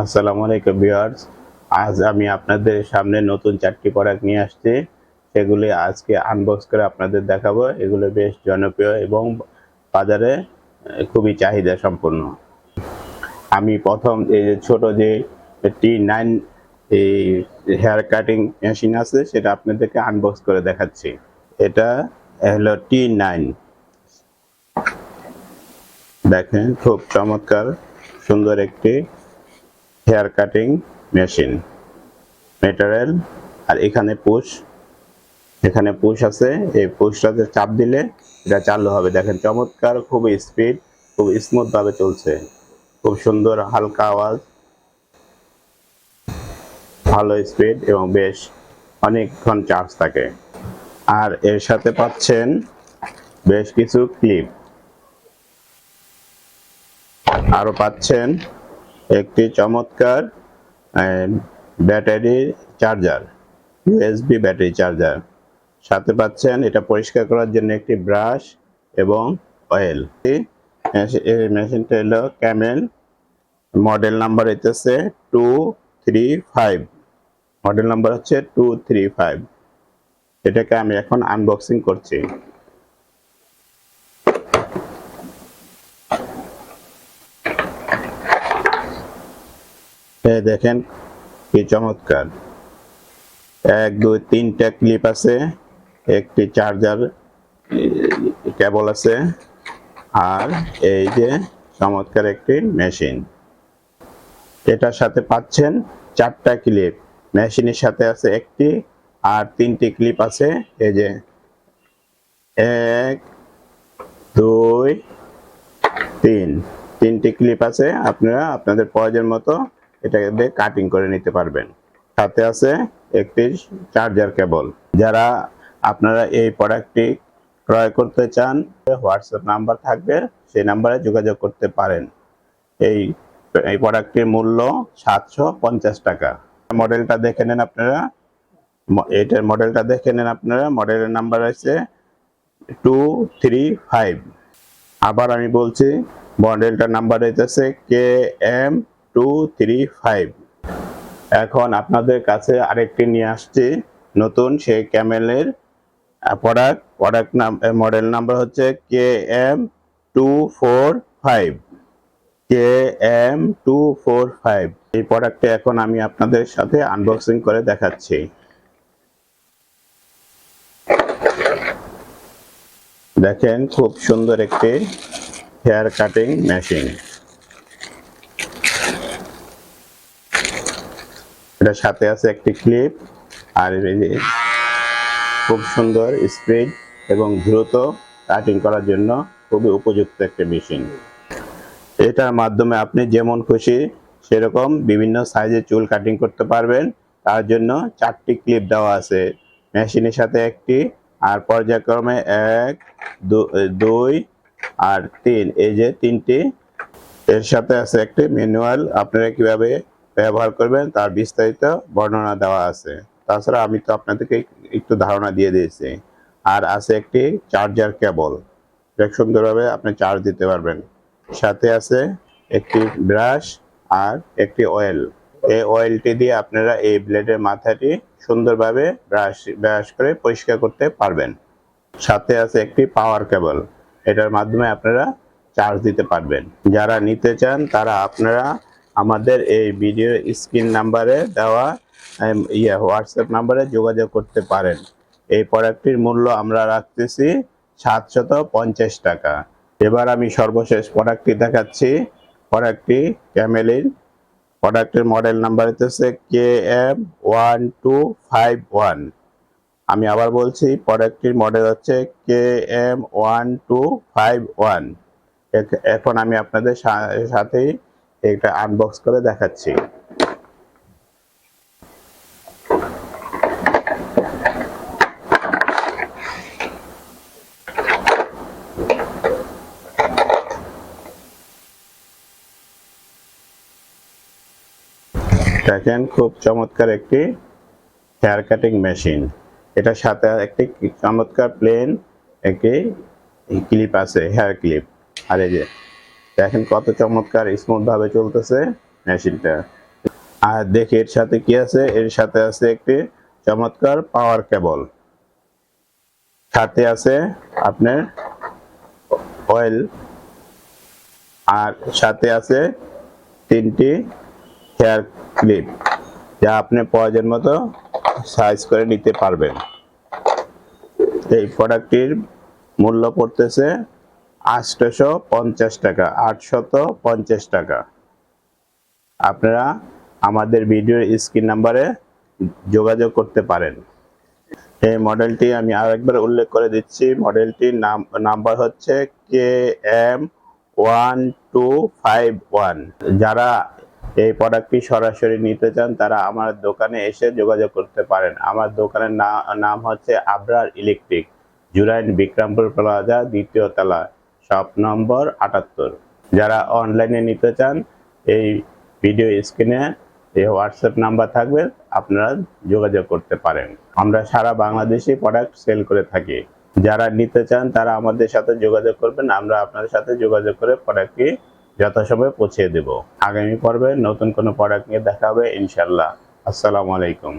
আসসালামু আলাইকুম ভিউয়ার্স। আজ আমি আপনাদের সামনে নতুন চারটি প্রোডাক্ট নিয়ে আসছি। সেগুলি আজকে আনবক্স করে আপনাদের দেখাবো। এগুলো বেশ জনপ্রিয় এবং বাজারে খুবই চাহিদা সম্পন্ন। আমি প্রথম এই যে ছোট যে টি নাইন এই হেয়ার কাটিং মেশিন আছে, সেটা আপনাদেরকে আনবক্স করে দেখাচ্ছি। এটা হলো টি নাইন দেখেন, খুব চমৎকার, সুন্দর একটি হেয়ার কাটিং মেশিন মেটেরিয়াল আর এখানে পুশ। এখানে পুশ আছে। এই পুশটাতে চাপ দিলে এটা চালু হবে। দেখেন, চমৎকার, খুব স্পিড, খুব স্মুথ ভাবে চলছে। খুব সুন্দর, হালকা আওয়াজ। ভালো স্পিড এবং বেশ অনেকক্ষণ চার্জ থাকে। আর এর সাথে পাচ্ছেন বেশ কিছু ক্লিপ। আরও পাচ্ছেন একটি চমৎকার battery charger USB battery charger. সাথে পাচ্ছেন, এটা পরিষ্কার করার জন্য একটি ব্রাশ এবং অয়েল এই মেশিনটা হলো ক্যামেল মডেল নাম্বার হইতেছে two three five model number হচ্ছে টু থ্রি ফাইভ এটাকে আমি এখন আনবক্সিং করছি। এই দেখেন কি চমৎকার। এক, দুই, তিনটা ক্লিপ আছে, একটি চার্জার কেবল আছে, আর এই যে চমৎকার একটি মেশিন এটার সাথে পাচ্ছেন চারটা ক্লিপ মেশিনের সাথে আছে একটি আর তিনটি ক্লিপ আছে, এই যে এক, দুই, তিন। তিনটি ক্লিপ আছে, আপনারা আপনাদের প্রয়োজন মতো এটাকে দিয়ে কাটিং করে নিতে পারবেন। সাথে আছে একটি চার্জার কেবল যারা আপনারা এই প্রোডাক্টটি ক্রয় করতে চান হোয়াটসঅ্যাপ নাম্বার থাকবে, সেই নাম্বারে যোগাযোগ করতে পারেন। এই এই প্রোডাক্টটির মূল্য সাতশো পঞ্চাশ টাকা। মডেলটা দেখে নেন আপনারা। এটার মডেলটা দেখে নেন আপনারা। মডেলের নাম্বার আছে টু থ্রি ফাইভ আবার আমি বলছি মডেলটার নাম্বার হইতেছে K M two three five এখন আপনাদের কাছে আরেকটি নিয়ে আসছি। নতুন সেই ক্যামেলের প্রোডাক্ট প্রোডাক্ট নাম মডেল নাম্বার হচ্ছে K M two four five K M two four five এই প্রোডাক্টটি এখন আমি আপনাদের সাথে আনবক্সিং করে দেখাচ্ছি। দেখেন খুব সুন্দর একটি হেয়ার কাটিং মেশিন এটার সাথে আছে একটি ক্লিপ আর খুব সুন্দর স্পিড এবং দ্রুত কাটিং করার জন্য খুবই উপযুক্ত একটি মেশিন এটার মাধ্যমে আপনি যেমন খুশি সেরকম বিভিন্ন সাইজের চুল কাটিং করতে পারবেন। তার জন্য চারটি ক্লিপ দেওয়া আছে। মেশিনের সাথে একটি আর পর্যায়ক্রমে এক দুই আর তিন। এই যে তিনটি, এর সাথে আছে একটি ম্যানুয়াল আপনারা কীভাবে ব্যবহার করবেন, তার বিস্তারিত বর্ণনা দেওয়া আছে। তাছাড়া আমি তো আপনাদেরকে একটু ধারণা দিয়ে দিয়েছি। আর আছে একটি চার্জার কেবল। বেশ সুন্দরভাবে আপনি চার্জ দিতে পারবেন। সাথে আছে একটি ব্রাশ আর একটি অয়েল এই অয়েলটি দিয়ে আপনারা এই ব্লেডের মাথাটি সুন্দরভাবে ব্রাশ ব্রাশ করে পরিষ্কার করতে পারবেন। সাথে আছে একটি পাওয়ার কেবল এটার মাধ্যমে আপনারা চার্জ দিতে পারবেন। যারা নিতে চান, তারা আপনারা আমাদের এই ভিডিও স্ক্রিন নাম্বারে দেওয়া ইয়ে হোয়াটসঅ্যাপ নাম্বারে যোগাযোগ করতে পারেন। এই প্রোডাক্টটির মূল্য আমরা রাখতেছি সাতশত পঞ্চাশ টাকা। এবার আমি সর্বশেষ প্রোডাক্টটি দেখাচ্ছি। প্রোডাক্টটি ক্যামেলিন। প্রোডাক্টের মডেল নাম্বার হচ্ছে K M one two five one. আমি আবার বলছি, প্রোডাক্টটির মডেল হচ্ছে K M one two five one. এখন আমি আপনাদের সাথেই এটা আনবক্স করে দেখাচ্ছি। দেখেন, খুব চমৎকার একটি হেয়ার কাটিং মেশিন এটার সাথে একটি চমৎকার প্লেন একটি ক্লিপ আছে হেয়ার ক্লিপ আর এই যে দেখেন কত চমৎকার স্মুথ ভাবে চলতেছে মেশিনটা। আর দেখি এর সাথে কি আছে? এর সাথে আছে একটি চমৎকার পাওয়ার কেবল সাথে আছে আপনার অয়েল আর সাথে আছে তিনটি হেয়ার ক্লিপ যা আপনি প্রয়োজন মতো সাইজ করে নিতে পারবেন। এই প্রোডাক্টটির মূল্য পড়তেছে আটশোশো পঞ্চাশ টাকা আটশত পঞ্চাশ টাকা। আপনারা আমাদের ভিডিওর স্ক্রিন নাম্বারে যোগাযোগ করতে পারেন। এই মডেলটি আমি আরেকবার উল্লেখ করে দিচ্ছি। মডেলটির নাম, নাম্বার হচ্ছে K M one two five one. যারা এই প্রোডাক্টটি সরাসরি নিতে চান, তারা আমার দোকানে এসে যোগাযোগ করতে পারেন। আমার দোকানের নাম হচ্ছে আবরার ইলেকট্রিক, জুরাইন বিক্রমপুর প্লাজা, দ্বিতীয় তলা। শপ নম্বর আটাত্তর। যারা অনলাইনে নিতে চান, এই ভিডিও স্ক্রিনে এই হোয়াটসঅ্যাপ নাম্বার থাকবে, আপনারা যোগাযোগ করতে পারেন। আমরা সারা বাংলাদেশে প্রোডাক্ট সেল করে থাকি। যারা নিতে চান, তারা আমাদের সাথে যোগাযোগ করবেন, আমরা আপনাদের সাথে যোগাযোগ করে প্রোডাক্টটি যথাসময়ে পৌঁছে দেব। আগামী পর্বে নতুন কোনো প্রোডাক্ট নিয়ে দেখা হবে ইনশাল্লাহ আসসালামু আলাইকুম।